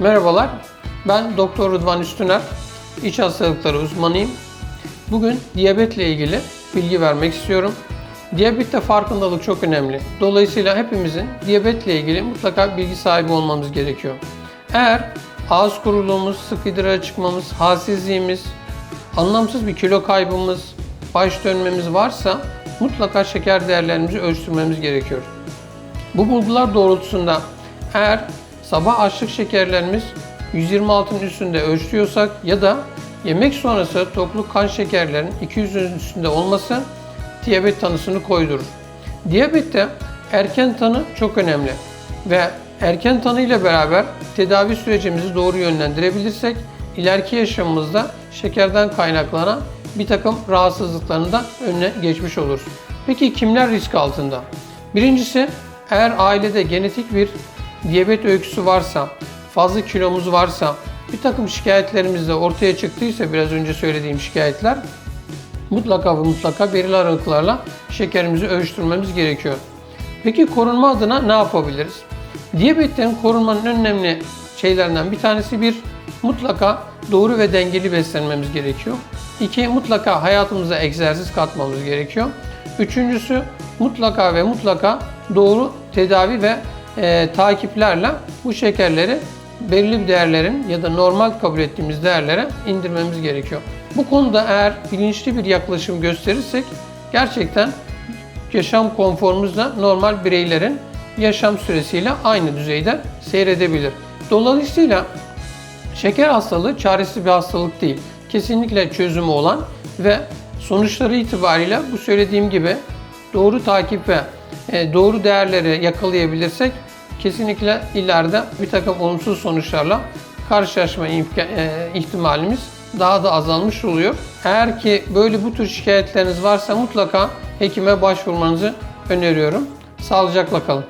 Merhabalar, ben Doktor Rıdvan Üstüner, iç hastalıkları uzmanıyım. Bugün diyabetle ilgili bilgi vermek istiyorum. Diyabette farkındalık çok önemli. Dolayısıyla hepimizin diyabetle ilgili mutlaka bilgi sahibi olmamız gerekiyor. Eğer ağız kuruluğumuz, sık idrara çıkmamız, halsizliğimiz, anlamsız bir kilo kaybımız, baş dönmemiz varsa mutlaka şeker değerlerimizi ölçtürmemiz gerekiyor. Bu bulgular doğrultusunda eğer sabah açlık şekerlerimiz 126'ın üstünde ölçtürüyorsak ya da yemek sonrası tokluk kan şekerlerin 200'ün üstünde olması diyabet tanısını koydurur. Diyabette erken tanı çok önemli ve erken tanı ile beraber tedavi sürecimizi doğru yönlendirebilirsek ileriki yaşamımızda şekerden kaynaklanan bir takım rahatsızlıkların da önüne geçmiş oluruz. Peki kimler risk altında? Birincisi eğer ailede genetik bir diyabet öyküsü varsa, fazla kilomuz varsa, bir takım şikayetlerimiz de ortaya çıktıysa biraz önce söylediğim şikayetler mutlaka ve mutlaka belirli aralıklarla şekerimizi ölçtürmemiz gerekiyor. Peki korunma adına ne yapabiliriz? Diyabetten korunmanın önemli şeylerinden bir tanesi bir mutlaka doğru ve dengeli beslenmemiz gerekiyor. İki mutlaka hayatımıza egzersiz katmamız gerekiyor. Üçüncüsü mutlaka ve mutlaka doğru tedavi ve e, takiplerle bu şekerleri belirli bir değerlerin ya da normal kabul ettiğimiz değerlere indirmemiz gerekiyor. Bu konuda eğer bilinçli bir yaklaşım gösterirsek gerçekten yaşam konforumuzla normal bireylerin yaşam süresiyle aynı düzeyde seyredebilir. Dolayısıyla şeker hastalığı çaresiz bir hastalık değil. Kesinlikle çözümü olan ve sonuçları itibariyle bu söylediğim gibi doğru takip ve e, doğru değerleri yakalayabilirsek kesinlikle ileride bir takım olumsuz sonuçlarla karşılaşma e, ihtimalimiz daha da azalmış oluyor. Eğer ki böyle bu tür şikayetleriniz varsa mutlaka hekime başvurmanızı öneriyorum. Sağlıcakla kalın.